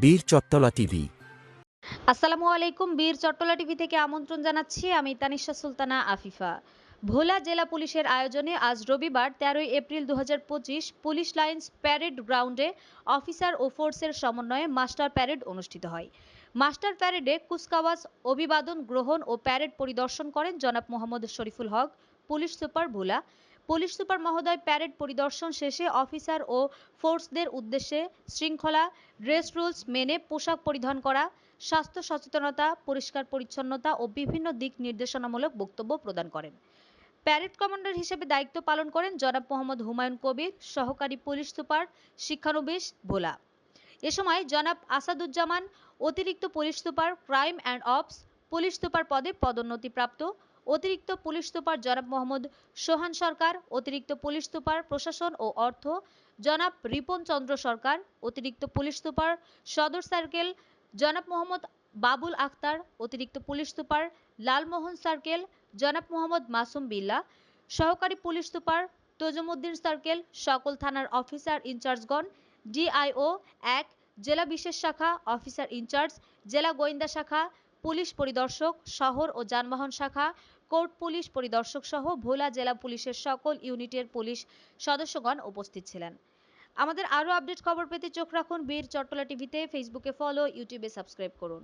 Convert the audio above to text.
বীর চত্তলা টিভি। আসসালামু আলাইকুম, বীর চট্টলা টিভি থেকে আমন্ত্রণ জানাচ্ছি আমি তানিশা সুলতানা আফিফা। ভোলা জেলা পুলিশের আয়োজনে আজ রবিবার তেরোই এপ্রিল দু পুলিশ লাইন্স প্যারেড গ্রাউন্ডে অফিসার ও ফোর্সের সমন্বয়ে মাস্টার প্যারেড অনুষ্ঠিত হয়। মাস্টার প্যারেডে কুচকাওয়াজ, অভিবাদন গ্রহণ ও প্যারেড পরিদর্শন করেন জনাব Mohammad Shariful Haque, police super Bhola police super মহোদয় প্যারেড পরিদর্শন শেষে অফিসার ও ফোর্সদের উদ্দেশ্যে শৃঙ্খলা, ড্রেস রুলস মেনে পোশাক পরিধান করা, স্বাস্থ্য সচেতনতা, পরিষ্কার পরিচ্ছন্নতা ও বিভিন্ন দিক নির্দেশনামূলক বক্তব্য প্রদান করেন। প্যারেড কমান্ডার হিসেবে দায়িত্ব পালন করেন জনাব মোহাম্মদ হুমায়ুন কবির, সহকারী পুলিশ সুপার শিক্ষানবিশ ভোলা। এ সময় জনাব আসাদুজ্জামান, অতিরিক্ত police super crime and ops, police super পদে পদোন্নতিপ্রাপ্ত অতিরিক্ত পুলিশ সুপার জনাব মোহাম্মদ সোহান সরকার, অতিরিক্ত পুলিশ সুপার প্রশাসন ও অর্থ জনাব রিপন চন্দ্র সরকার, অতিরিক্ত পুলিশ সুপার সদর সার্কেল জনাব মোহাম্মদ বাবুল আক্তার অতিরিক্ত পুলিশ সুপার লালমোহন সার্কেল জনাব মোহাম্মদ মাসুম বিল্লা, সহকারী পুলিশ সুপার তজুমুদ্দিন সার্কেল, সকল থানার অফিসার ইনচার্জগণ, ডিআইও এক, জেলা বিশেষ শাখা, অফিসার ইনচার্জ, জেলা গোয়েন্দা শাখা পুলিশ পরিদর্শক, শহর ও যানবাহন শাখা, কোর্ট পুলিশ পরিদর্শক সহ ভোলা জেলা পুলিশের সকল ইউনিটের পুলিশ সদস্যগণ উপস্থিত ছিলেন। আমাদের আরও আপডেট খবর পেতে চোখ রাখুন বীর চট্টলা টিভিতে। ফেসবুকে ফলো, ইউটিউবে সাবস্ক্রাইব করুন।